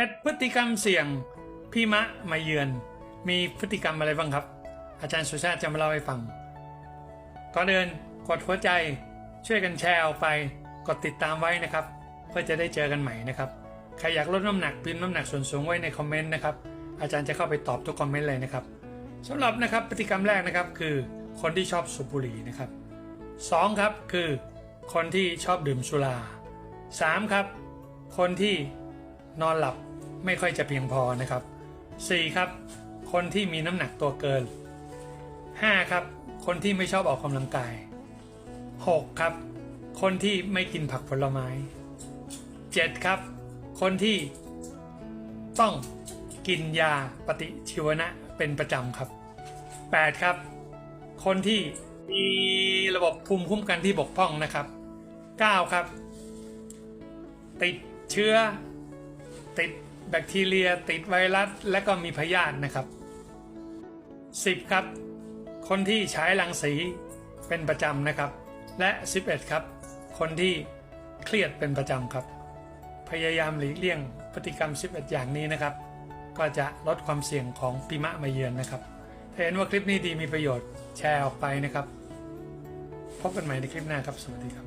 11 พฤติกรรมเสี่ยงพี่มะมาเยือน มีพฤติกรรมอะไรบ้างครับ อาจารย์สุชาติจะมาเล่าให้ฟัง ก่อนเดินกดหัวใจช่วยกันแชร์ออกไป กดติดตามไว้นะครับ เพื่อจะได้เจอกันใหม่นะครับ ใครอยากลดน้ำหนักพิมพ์น้ำหนักส่วนสูงไว้ในคอมเมนต์นะครับ อาจารย์จะเข้าไปตอบทุกคอมเมนต์เลยนะครับสำหรับนะครับพฤติกรรมแรกนะครับคือคนที่ชอบสูบบุหรี่นะครับสองครับคือ คนที่ชอบดื่มสุราสามครับ คนที่นอนหลับ ไม่ค่อยจะเพียงพอนะครับสี่ครับ คนที่มีน้ำหนักตัวเกินห้าครับ คนที่ไม่ชอบออกกำลังกายหกครับ คนที่ไม่กินผักผลไม้เจ็ดครับ คนที่ต้องกินยาปฏิชีวนะเป็นประจำครับ 8 ครับ คนที่มีระบบภูมิคุ้มกันที่บกพร่องนะครับ 9 ครับ ติดเชื้อติด แบคทีเรียติดไวรัส และก็มีพยาธินะครับ 10 ครับ คนที่ใช้รังสีเป็นประจำนะครับ และ 11 ครับ คนที่เครียดเป็นประจำครับ พยายามหลีกเลี่ยงพฤติกรรม 11 อย่างนี้นะครับ ก็จะลดความเสี่ยงของปีมะมาเยือนนะครับถ้าเห็นว่าคลิปนี้ดีมีประโยชน์แชร์ออกไปนะครับ พบกันใหม่ในคลิปหน้าครับ สวัสดีครับ